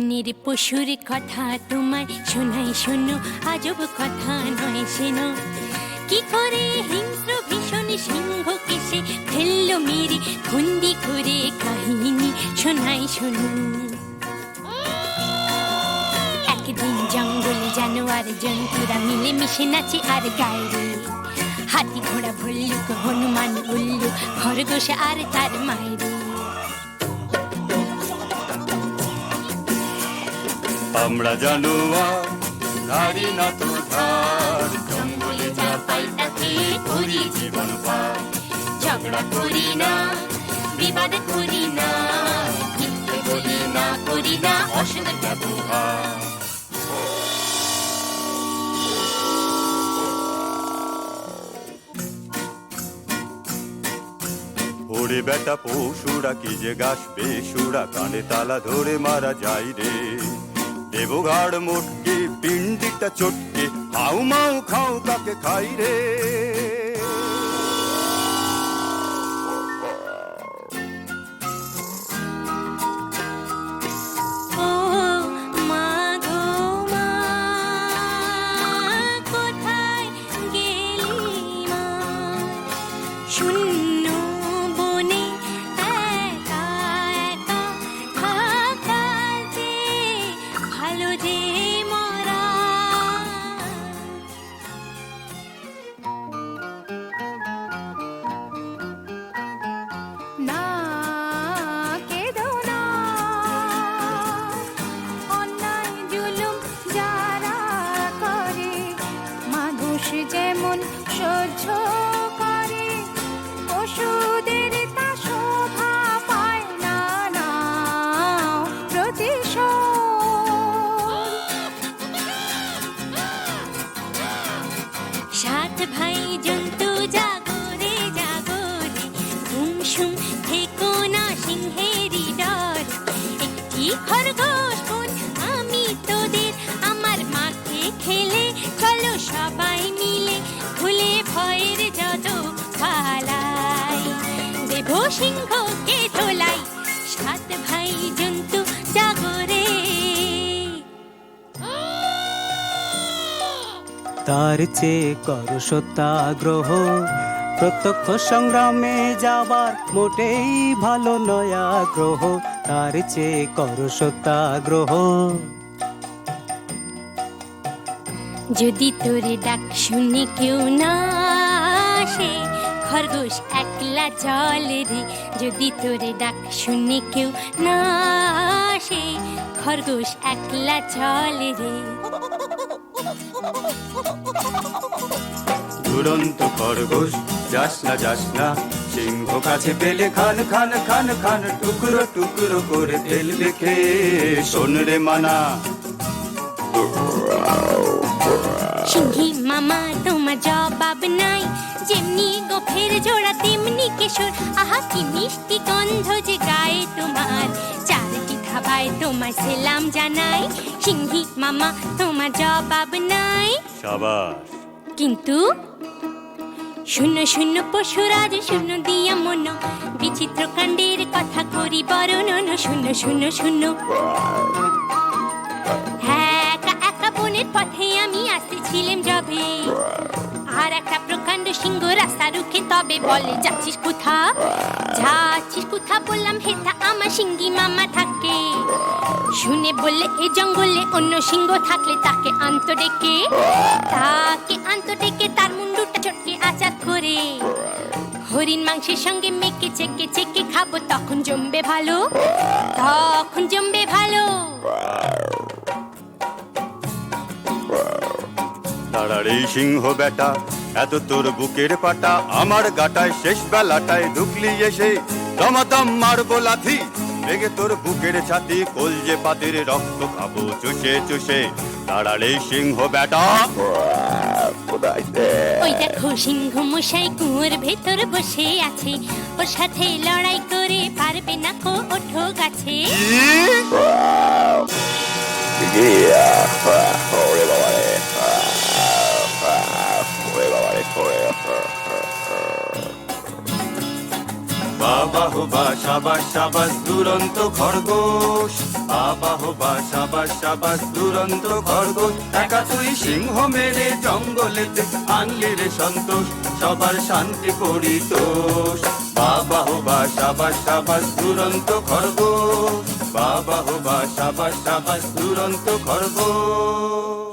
বনের পশুর কথা তোমায় শোনাই শুনো, আজব কথা নয় সেন কি করে হিংস্র ভীষণ সিংহ কেসে ফেলল মেরে খুন্দি করে কাহিনী শোনাই শুনো। একদিন জঙ্গল জানোয়ার জন্তুরা মিলে মিশে নাচে আর গায়ে হাতি ঘোড়া ভুল্লুক, হনুমান উল্লু, খরগোশ আর তার মায়ের। আমরা জানোয়ার ধারি না তো ধার। জঙ্গলে যা পাই তাকে করি জীবন পার। ঝগড়া করি না, বিবাদ করি না, মিথ্যে বলি না, করি না অসৎ ব্যবহার। ওরে বেটা পশুরা কি যে গাছ বেসুরা কানে তালা ধরে মারা যাই রে। দেবঘাড় মোটকে পিন্ডিটা চটকে হাউ মাউ খাও তাকে খাই রে। আমি তোদের আমার মাকে খেলে। সবাই মিলে দেব সিংহকে সাত ভাই জন্তু তার চেয়ে কর সত্যাগ্রহ। প্রত্যক্ষ সংগ্রামে যাবার মোটেই ভালো নয় আগ্রহ, তার চেয়ে কর সত্যাগ্রহ। যদি তোরে ডাক শুনে কেউ না আসে, খরগোশ একলা জল রে। যদি তোরে ডাক শুনে কেউ না আসে, খরগোশ একলা জল রে। দুরন্ত খরগোশ যাস না যাস না সিংহ কাছে পেলে খান খান খান খান টুকরো টুকরো করে ফেলবে খেয়ে শোন রে মানা। সিংহি মামা তোমার জবাব নাই। যেমনি গোফের জোড়া তেমনি কেশর। আহা কি মিষ্টি গন্ধ যে গায়ে তোমার। চারটি ধাবায় তোমার সেলাম জানাই। সিংহি মামা তোমার জবাব নাই। সাবাস। কিন্তু শূন্য শূন্য পশুরাজ শূন্য দিয়া মন। বিচিত্র কাণ্ডের কথা করি বরণ শূন্য শূন্য শূন্য সিংহ তবে বলে, যাচ্ছিস কোথা? যাচ্ছিস কোথা? বললাম আমার সিঙ্গি মামা থাকে। শুনে বললে, এ জঙ্গলে অন্য সিংহ থাকলে তাকে আন্ত ডেকে। তাকে আন্ত ডেকে, তার মুন্ডুটা চটকে আচার করে। হরিণ মাংসের সঙ্গে মেখে চেকে চেকে খাব, তখন জমবে ভালো, তখন জমবে ভালো। সিংহ বেটা এত তোর বুকের পাটা আমার গাটায় শেষ বেলাটায় ঢুকলি এসে। দমাদম মারবো লাথি লেগে তোর বুকের ছাতি কলজে পাতির রক্ত খাব চুষে চুষে। এই সিংহ বেটা ওই দেখো সিংহ মশাই কুয়োর ভেতর বসে আছে। ওর সাথে লড়াই করে পারবে না কো ওঠো গাছে। বাবা হো বা সাবাস সাবাস, দুরন্ত খরগোশ। বাবা হো বা সাবাস সাবাস, দুরন্ত খরগোশ। একা তুই সিংহ মেরে জঙ্গলেতে আনলি রে সন্তোষ, সবার শান্তি পরিতোষ। বাবা হো বা সাবাস সাবাস, দুরন্ত খরগোশ। বাবা হো বা সাবাস সাবাস, দুরন্ত খরগোশ।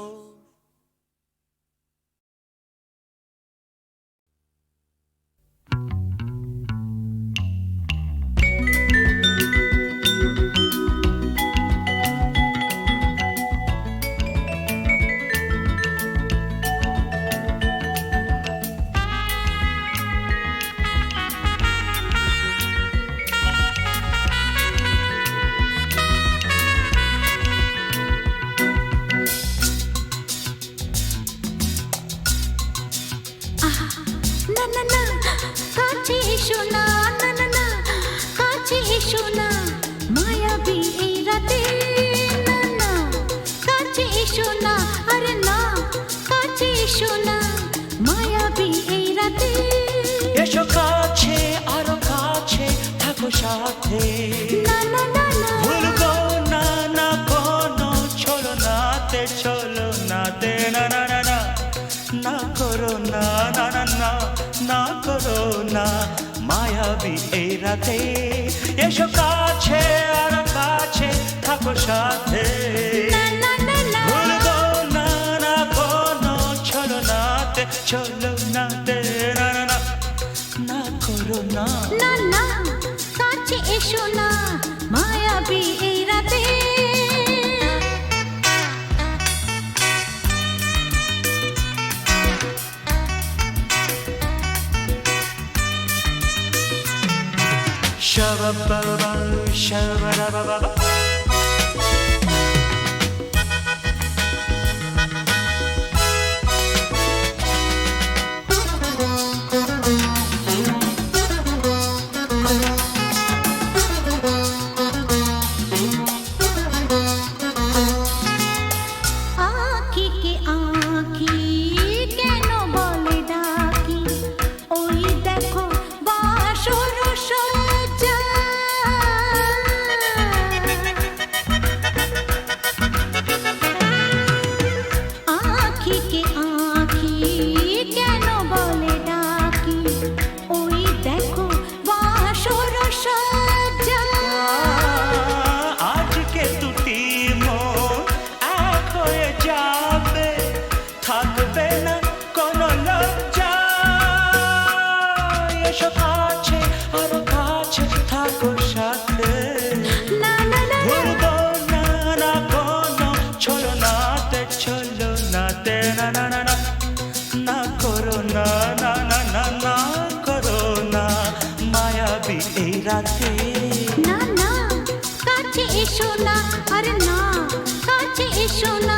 এসো না না না না কাছে এসো না মায়াবী এই রাতে না না কাছে এসো না আরে না কাছে এসো না মায়াবী এই রাতে এসো কাছে আরও কাছে থাকো সাথে না না না না ভুলবো না না কোনো চলো নাতে চলো নাতে না না না না না করো না না না না না করো না মায়াবী এই রাতে। এসো কাছে আর কাছে থাকো সাথে। চলো ba ba ba ba এসো না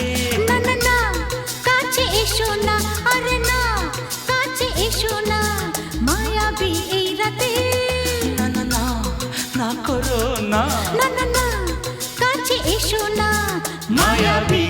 না। না না কাছে এসো না। মায়াবী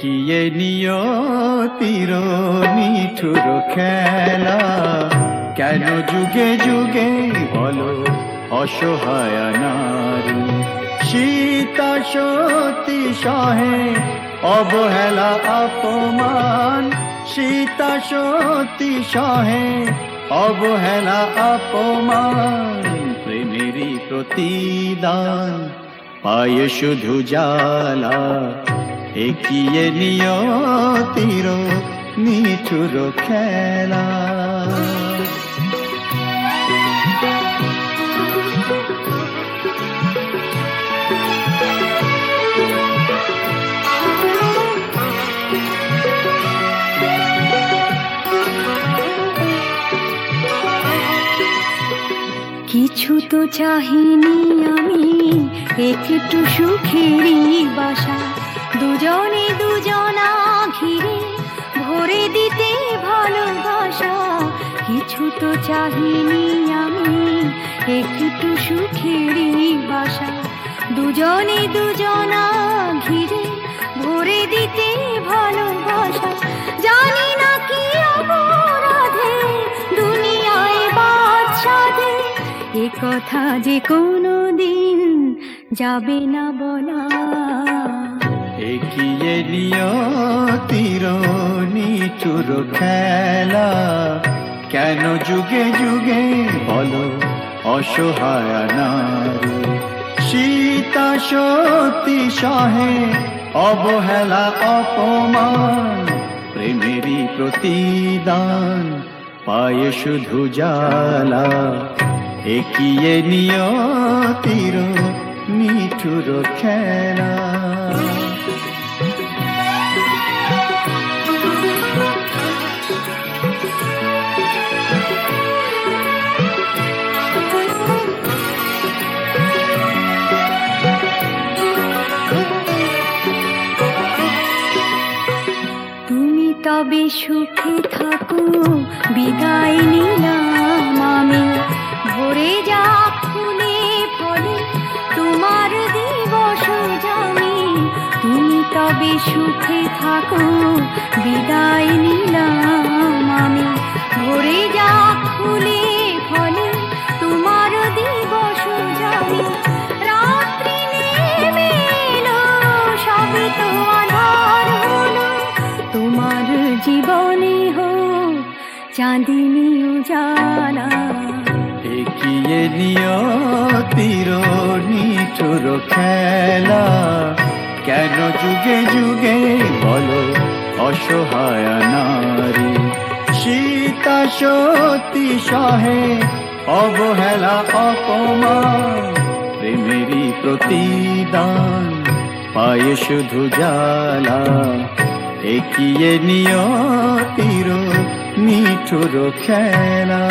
একিয়ে নিয়তির নিঠুর খেলা। কেন যুগে যুগে বলো অসহায় নারী? সীতা সতী সহে অবহেলা অপমান। সীতা সতী সহে অবহেলা অপমান। প্রেমেরই প্রতিদান, পায় শুধু জ্বালা। একিয়ে নিয়তির নিঠুর খেলা। কিছু তো চাহিনি আমি একটু সুখেরই বাসা। দুজনে দুজনা ঘিরে ভরে দিতে ভালোবাসা। কিছু তো চাহিনি আমি, একটু সুখেরই বাসা। দুজনে দুজনা ঘিরে ভরে দিতে ভালোবাসা। জানি না কি অপরাধে দুনিয়ায় বাদশাদে এ কথা যে কোনো দিন যাবে না বলা। এগিয়ে নিয়তির নিঠুর খেলা। কেন যুগে যুগে বলো অসহায় নারী? সীতা সতী সহে অবহেলা, অপমান, প্রেমেরই প্রতিদান, পায় শুধু জ্বালা। একিয়ে নিয়তির নিঠুর খেলা। তবে সুখে থাকো বিদায় নিলাম আমি। ভরে যা ফুলে ফলে তোমার দিবস জানি। তুমি তবে সুখে থাকো বিদায় নিলাম কেন যুগে যুগে বলো, অসহায় নারী। সীতা সতী সহে অবহেলা, অপমান, প্রেমেরই প্রতিদান, পায় শুধু জ্বালা। একিয়ে নিয়তির নিঠুর খেলা।